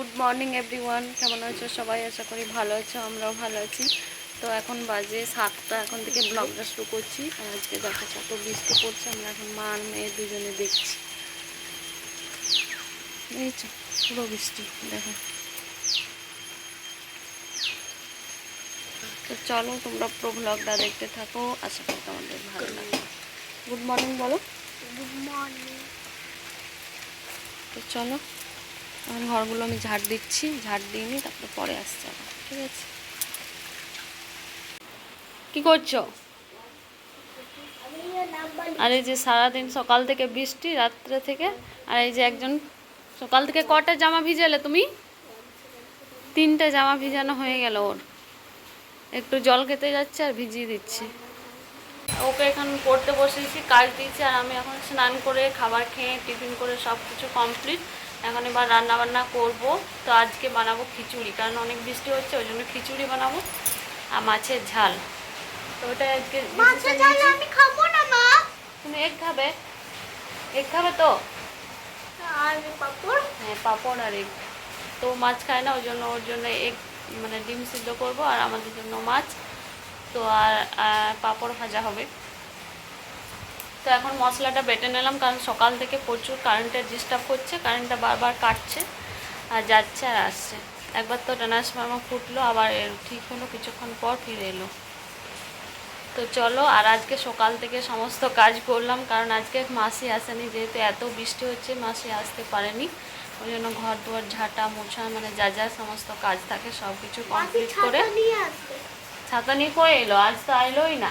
Good morning everyone কেমন আছো সবাই? আশা করি ভালো আছো আমরাও ভালো আছি। তো এখন বাজে সাতটা এখন থেকে ব্লগটা শুরু করছি। আর আজকে দেখো কত বৃষ্টি পড়ছে আমরা এখন মা আর মেয়ে দুজনে দেখছি। দেখছ পুরো বৃষ্টি দেখো। তো চলো তোমরা পুরো ব্লগটা দেখতে থাকো আশা করি তোমাদের ভালো লাগবে। গুড মর্নিং বলো। গুড মর্নিং তো চলো। এখন ঘরগুলো আমি ঝাড় দিচ্ছি, ঝাড় দিয়ে নিই তারপরে পরে আসছে ঠিক আছে? কি করছ? আর এই যে সারাদিন সকাল থেকে বৃষ্টি, রাত্রে থেকে, আর এই যে একজন, সকাল থেকে কটা জামা ভিজালে তুমি? তিনটে জামা ভিজানো হয়ে গেল ওর। একটু জল খেতে যাচ্ছে আর ভিজিয়ে দিচ্ছি। ওকে এখন পড়তে বসেছি, কাজ দিয়েছি, আর আমি এখন স্নান করে, খাবার খেয়ে, টিফিন করে সব কিছু কমপ্লিট। এখন এবার রান্না বান্না করব। তো আজকে বানাবো খিচুড়ি কারণ অনেক বৃষ্টি হচ্ছে ওই জন্য খিচুড়ি বানাবো আর মাছের ঝাল। তো ওটা আজকে। আমি খাব না মা। তুমি এগ খাবে? এগ খাবে তো? আর পাপড়? হ্যাঁ পাঁপড় আর এগ তো মাছ খায় না ওই জন্য ওর জন্য এগ মানে ডিম সিদ্ধ করব আর আমাদের জন্য মাছ। তো আর পাপড় ভাজা হবে। তো এখন মশলাটা বেটে নিলাম কারণ সকাল থেকে প্রচুর কারেন্টের ডিস্টার্ব করছে কারেন্টটা বারবার কাটছে আর যাচ্ছে আর আসছে। একবার তো ট্রান্সফর্মার ফুটলো আবার ঠিক হলো কিছুক্ষণ পর ফিরে এলো। তো চলো আর আজকে সকাল থেকে সমস্ত কাজ করলাম কারণ আজকে মাসি আসেনি যেহেতু এত বৃষ্টি হচ্ছে মাসি আসতে পারেনি। ওই জন্য ঘর দুয়ার ঝাঁটা মোছা মানে যা যা সমস্ত কাজ থাকে সব কিছু কমপ্লিট করে ছাতা নিয়ে কয়ে এলো? আজ তো এলোই না।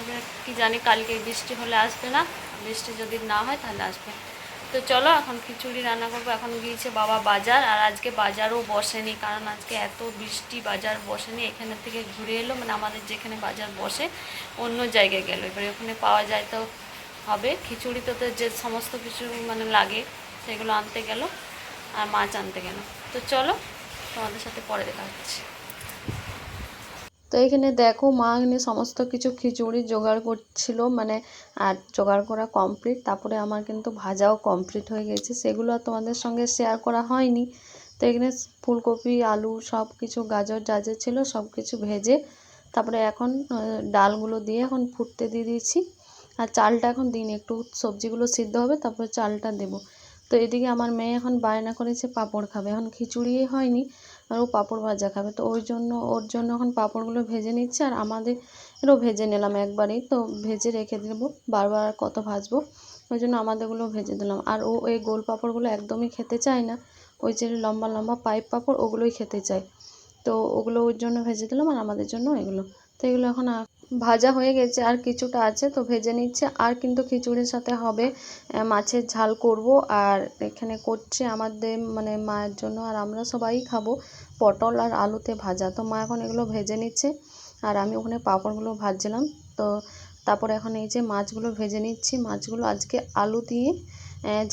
এবার কি জানি কালকে বৃষ্টি হলে আসবে না। বৃষ্টি যদি না হয় তাহলে আসবে। তো চলো এখন খিচুড়ি রান্না করব। এখন গিয়েছে বাবা বাজার আর আজকে বাজারও বসেনি কারণ আজকে এত বৃষ্টি, বাজার বসেনি। এখানে থেকে ঘুরে এলো মানে আমাদের যেখানে বাজার বসে, অন্য জায়গায় গেল। এবারে ওখানে পাওয়া যায় তো হবে। খিচুড়িতে তো যে সমস্ত কিছু মানে লাগে, সেগুলো আনতে গেল আর মাছ আনতে গেল। তো চলো তোমাদের সাথে পরে দেখা হচ্ছে। তো এখানে দেখো মা এখানে সমস্ত কিছু খিচুড়ি জোগাড় করছিল মানে আর জোগাড় করা কমপ্লিট তারপরে আমার কিন্তু ভাজাও কমপ্লিট হয়ে গেছে, সেগুলো আর তোমাদের সঙ্গে শেয়ার করা হয়নি। তো এখানে ফুলকপি, আলু সব কিছু গাজর যা যা ছিল সব কিছু ভেজে, তারপরে এখন ডালগুলো দিয়ে এখন ফুটতে দিয়ে দিয়েছি, আর চালটা এখন দিন, একটু সবজিগুলো সিদ্ধ হবে, তারপরে চালটা দেবো। তো এদিকে আমার মেয়ে এখন বায়না করেছে, পাঁপড় খাবে, এখন খিচুড়ি হয়নি আর ও পাঁপড় ভাজা খাবে। তো ওই জন্য, ওর জন্য এখন পাঁপড়গুলো ভেজে নিচ্ছে আর আমাদেরও ভেজে নিলাম একবারেই। তো ভেজে রেখে দেবো, বারবার কত ভাজবো, ওই জন্য আমাদেরগুলো ভেজে দিলাম। আর ও এই গোল পাঁপড়গুলো একদমই খেতে চায় না, ওই যে লম্বা লম্বা পাইপ পাঁপড় ওগুলোই খেতে চায়। তো ওগুলো ওর জন্য ভেজে দিলাম আর আমাদের জন্য এগুলো। তো এগুলো এখন ভাজা হয়ে গেছে, আর কিছুটা আছে, তো ভেজে নিচ্ছে। আর কিন্তু খিচুড়ির সাথে হবে মাছের ঝাল করব। আর এখানে করছে আমাদের মানে মায়ের জন্য, আর আমরা সবাই খাব পটল আর আলুতে ভাজা। তো মা এখন এগুলো ভেজে নিচ্ছে, আর আমি ওখানে পাঁপড়গুলো ভাজছিলাম। তো তারপরে এখন এই যে মাছগুলো ভেজে নিচ্ছি, মাছগুলো আজকে আলু দিয়ে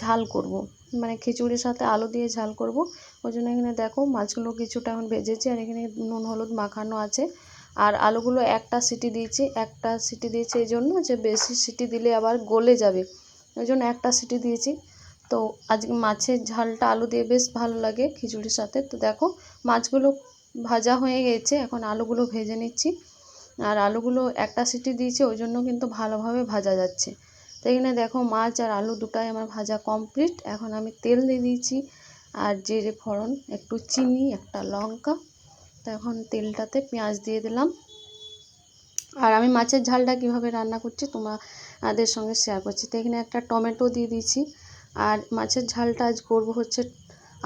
ঝাল করব। মানে খিচুড়ির সাথে আলু দিয়ে ঝাল করব। ওই জন্য এখানে দেখো মাছগুলো কিছুটা এখন ভেজেছি, আর এখানে নুন, হলুদ মাখানো আছে। আর আলুগুলো একটা সিটি দিয়েছি, একটা সিটি দিয়েছি এই জন্য যে বেশি সিটি দিলে আবার গলে যাবে। ওই জন্য একটা সিটি দিয়েছি। তো আজকে মাছের ঝালটা আলু দিয়ে বেশ ভালো লাগে খিচুড়ির সাথে। তো দেখো মাছগুলো ভাজা হয়ে গেছে, এখন আলুগুলো ভেজে নিচ্ছি। আর আলুগুলো একটা সিটি দিয়েছি, ওই জন্য কিন্তু ভালোভাবে ভাজা যাচ্ছে। তো এখানে দেখো মাছ আর আলু দুটাই আমার ভাজা কমপ্লিট। এখন আমি তেল দিয়ে দিয়েছি। আর জিরে ফোড়ন, একটু চিনি, একটা লঙ্কা তো এখন তেলটাতে পেঁয়াজ দিয়ে দিলাম। আর আমি মাছের ঝালটা কীভাবে রান্না করছি তোমাদের সঙ্গে শেয়ার করছি। তো এখানে একটা টমেটো দিয়ে দিয়েছি। আর মাছের ঝালটা আজ করব হচ্ছে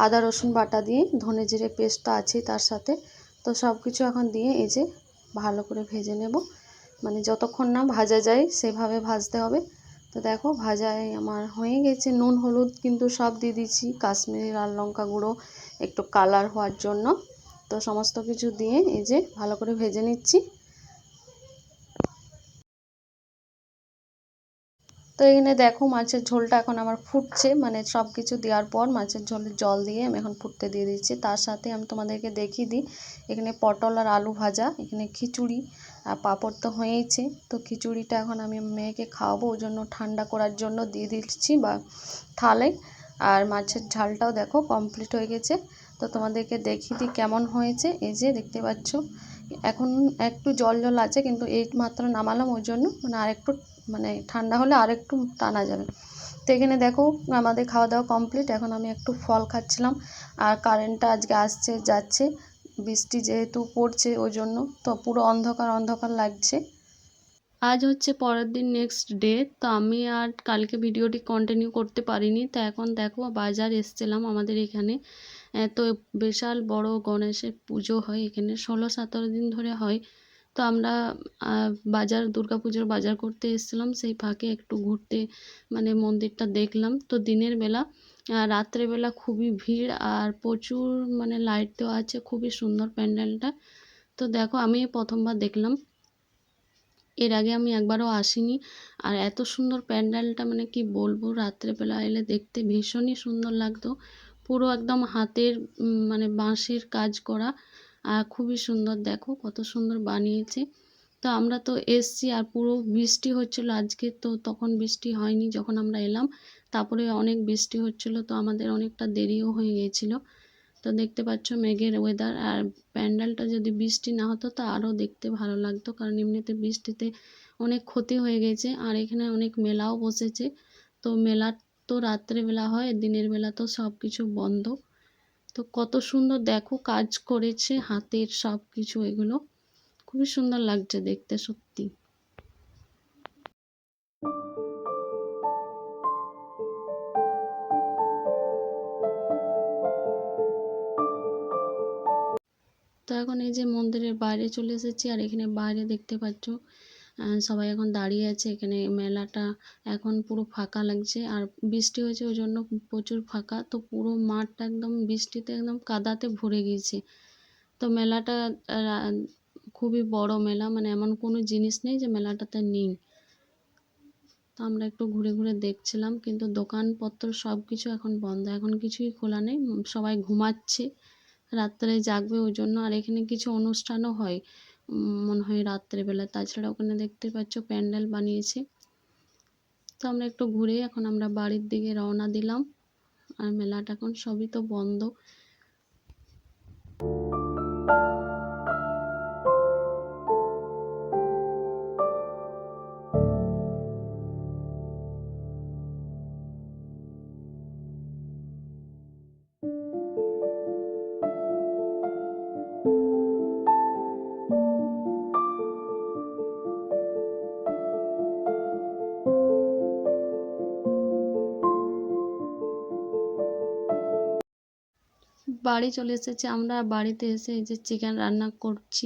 আদা, রসুন বাটা দিয়ে। ধনে জিরে পেস্টটা আছে তার সাথে। তো সব কিছু এখন দিয়ে এই যে ভালো করে ভেজে নেব। মানে যতক্ষণ না ভাজা যায় সেভাবে ভাজতে হবে। তো দেখো ভাজায় আমার হয়ে গেছে। নুন, হলুদ কিন্তু সব দিয়ে দিচ্ছি কাশ্মীরি লাল লঙ্কা গুঁড়ো একটু কালার হওয়ার জন্য। তো সমস্ত কিছু দিয়ে এই যে ভালো করে ভেজে নিচ্ছি। তো এখানে দেখো মাছের ঝোলটা এখন আমার ফুটছে মানে সব কিছু দেওয়ার পর মাছের ঝোলের জল দিয়ে আমি এখন ফুটতে দিয়ে দিচ্ছি। তার সাথে আমি তোমাদেরকে দেখিয়ে দিই, এখানে পটল আর আলু ভাজা, এখানে খিচুড়ি আর পাঁপড় তো হয়েইছে। তো খিচুড়িটা এখন আমি মেয়েকে খাওয়াবো, ওই জন্য ঠান্ডা করার জন্য দিয়ে দিচ্ছি বা থালে আর মাছের ঝালটাও দেখো কমপ্লিট হয়ে গেছে। তো তোমাদেরকে দেখিয়ে দিই কেমন হয়েছে। এই যে দেখতে পাচ্ছ, এখন একটু জল জল আছে কিন্তু এই মাত্র নামালাম ওই জন্য। মানে আরেকটু মানে ঠান্ডা হলে আরেকটু টানা যাবে। তো এখানে দেখো আমাদের খাওয়া দাওয়া কমপ্লিট এখন আমি একটু ফল খাচ্ছিলাম আর কারেন্টটা আজকে আসছে, যাচ্ছে। বৃষ্টি যেহেতু পড়ছে ওই জন্য। তো পুরো অন্ধকার অন্ধকার লাগছে। আজ হচ্ছে পরের দিন নেক্সট ডে তো আমি আর কালকে ভিডিওটি কন্টিনিউ করতে পারিনি। তো এখন দেখো, বাজার এসছিলাম আমাদের এখানে। এত বিশাল বড় গণেশের পুজো হয় এখানে। ষোলো সতেরো দিন ধরে হয়। তো আমরা বাজার, দুর্গা পুজোর বাজার করতে এসেছিলাম। সেই ফাঁকে একটু ঘুরতে মানে মন্দিরটা দেখলাম। তো দিনের বেলা রাত্রেবেলা খুবই ভিড় আর প্রচুর মানে লাইট দেওয়া আছে। খুবই সুন্দর প্যান্ডেলটা। তো দেখো, আমি প্রথমবার দেখলাম। এর আগে আমি একবারও আসিনি। আর এত সুন্দর প্যান্ডেলটা মানে কি বলব, রাত্রেবেলা এলে দেখতে ভীষণই সুন্দর লাগতো। পুরো একদম হাতের মানে বাঁশের কাজ করা। আর খুবই সুন্দর, দেখো কত সুন্দর বানিয়েছে। তো আমরা তো এসছি আর পুরো বৃষ্টি হচ্ছিল, আজকে তো তখন বৃষ্টি হয়নি যখন আমরা এলাম। তারপরে অনেক বৃষ্টি হচ্ছিল, তো আমাদের অনেকটা দেরিও হয়ে গিয়েছিল। তো দেখতে পাচ্ছ মেঘের ওয়েদার আর প্যান্ডেলটা যদি বৃষ্টি না হতো তো আরও দেখতে ভালো লাগতো, কারণ এমনিতে বৃষ্টিতে অনেক ক্ষতি হয়ে গেছে আর এখানে অনেক মেলাও বসেছে। তো মেলা তো রাত্রেবেলা হয়, দিনের বেলা তো সব কিছু বন্ধ। তো কত সুন্দর দেখো কাজ করেছে হাতের সব কিছু এগুলো। খুবই সুন্দর লাগছে দেখতে সত্যি। এখন এই যে মন্দিরের বাইরে চলে এসেছি আর এখানে বাইরে দেখতে পাচ্ছ সবাই এখন দাঁড়িয়ে আছে। এখানে মেলাটা এখন পুরো ফাঁকা লাগছে আর বৃষ্টি হয়েছে ওই জন্য প্রচুর ফাঁকা। তো পুরো মাঠটা একদম বৃষ্টিতে একদম কাদাতে ভরে গিয়েছে। তো মেলাটা খুবই বড় মেলা মানে এমন কোনো জিনিস নেই যে মেলাটাতে নেই। তো আমরা একটু ঘুরে ঘুরে দেখছিলাম, কিন্তু দোকানপত্র সব কিছু এখন বন্ধ। এখন কিছুই খোলা নেই, সবাই ঘুমাচ্ছে। রাত্রে জাগবে ওই জন্য আর এখানে কিছু অনুষ্ঠানও হয় মনে হয় রাত্রেবেলা। তাছাড়া ওখানে দেখতে পাচ্ছ প্যান্ডেল বানিয়েছে। তো আমরা একটু ঘুরে এখন আমরা বাড়ির দিকে রওনা দিলাম। আর মেলাটা এখন সবই তো বন্ধ। বাড়ি চলে এসেছে। আমরা বাড়িতে এসে যে চিকেন রান্না করছি।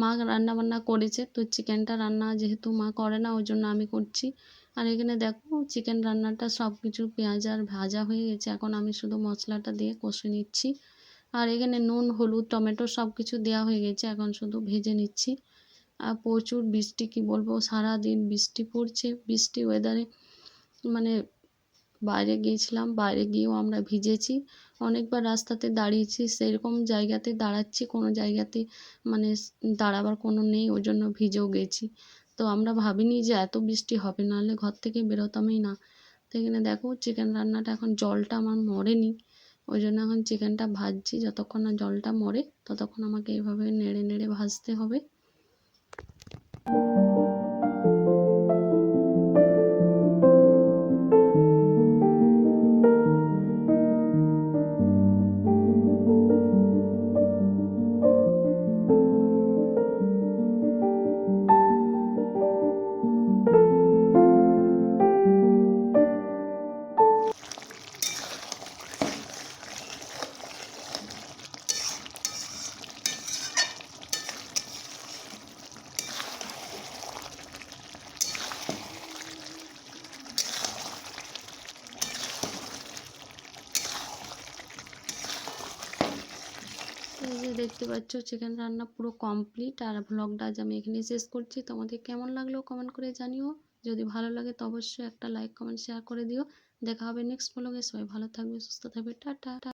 মা রান্না বান্না করেছে। তো চিকেনটা রান্না যেহেতু মা করে না, ওই জন্য আমি করছি। আর এখানে দেখো চিকেন রান্নাটা সব কিছু পেঁয়াজ আর ভাজা হয়ে গেছে। এখন আমি শুধু মশলাটা দিয়ে কষে নিচ্ছি। আর এখানে নুন, হলুদ, টমেটো সব কিছু দেওয়া হয়ে গেছে। এখন শুধু ভেজে নিচ্ছি। আর প্রচুর বৃষ্টি, কি বলব সারা দিন বৃষ্টি পড়ছে। বৃষ্টি ওয়েদারে মানে বাইরে গিয়েছিলাম, বাইরে গিয়েও আমরা ভিজেছি। অনেকবার রাস্তাতে দাঁড়িয়েছি, সেরকম জায়গাতে দাঁড়াচ্ছি, কোনো জায়গাতে মানে দাঁড়াবার কোনো নেই, ওই জন্য ভিজেও গেছি। তো আমরা ভাবিনি যে এত বৃষ্টি হবে, নাহলে ঘর থেকে বেরোতামই না। তো এখানে দেখো চিকেন রান্নাটা, এখন জলটা আমার মরেনি, ওই জন্য এখন চিকেনটা ভাজছি, যতক্ষণ না জলটা মরে, ততক্ষণ আমাকে এইভাবে নেড়ে নেড়ে ভাজতে হবে। যে দেখতে পাচ্ছ চিকেন রান্না পুরো কমপ্লিট আর ব্লগটা আজ আমি এখানেই শেষ করছি। তোমাদের কেমন লাগল কমেন্ট করে জানিও। যদি ভালো লাগে তো অবশ্যই একটা লাইক কমেন্ট শেয়ার করে দিও। দেখা হবে নেক্সট ব্লগে সবাই ভালো থাকবে, সুস্থ থাকবে। টাটা।